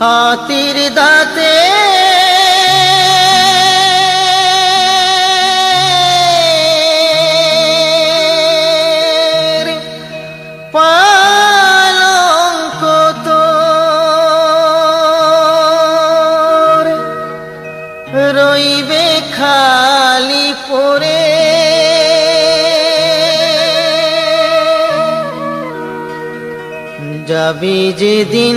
হাতির দাঁতে। রইবে খালি পরে যাবি যেদিন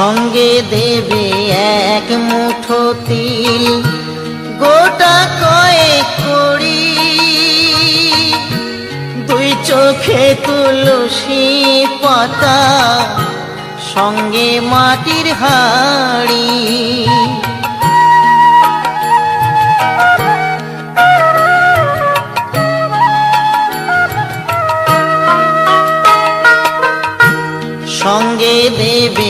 সঙ্গে দেবে এক মুঠো তিল। গোটা কয়েক করি দুই চোখে তুলসী পাতা, সঙ্গে মাটির হাড়ি। সঙ্গে দেবে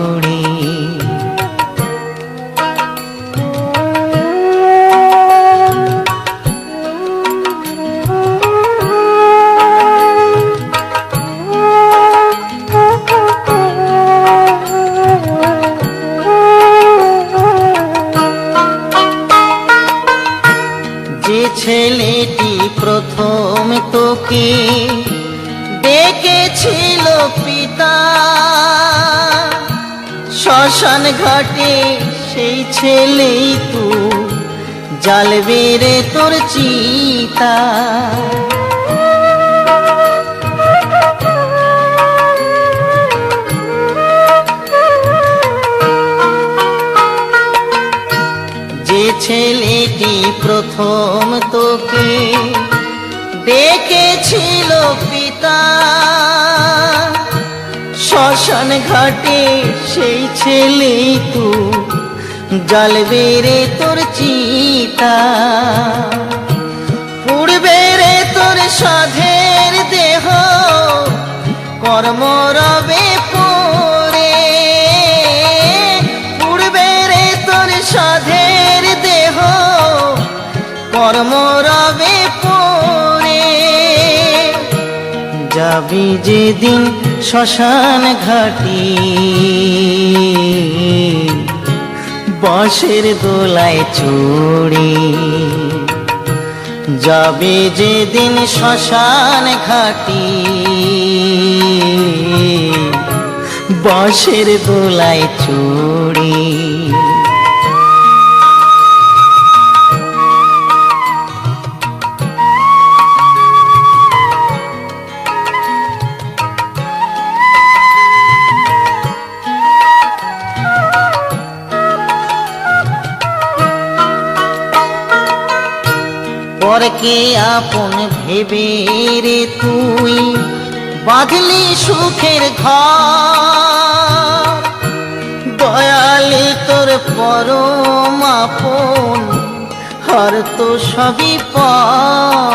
তোকে ডেকেছিল পিতা? শ্মশান ঘাটে সেই ছেলেই তু জ্বালবে রে তোর চিতা। যে ছেলেটি প্রথম তোকে ডেকেছিল পিতা। শ্মশান ঘাটে সেই ছেলে তু জ্বালবে রে তোর চিতা। পুড়বে রে তোর সাধের দেহ, কর্ম রবে পরে। পুড়বে রে তোর সাধের দেহ, কর্ম যাবি যেদিন শ্মশান ঘাটি। বাঁশের দোলায় চড়ি। যাবে যেদিন শ্মশান ঘাটি। বাঁশের দোলায় চড়ি। পরকে আপন ভেবে রে তুই? বাঁধলি সুখের ঘর। দয়ালি তোর পরম আপন হর তো সবই পর।